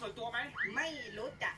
ส่วนตัวไหม ไม่รู้จัก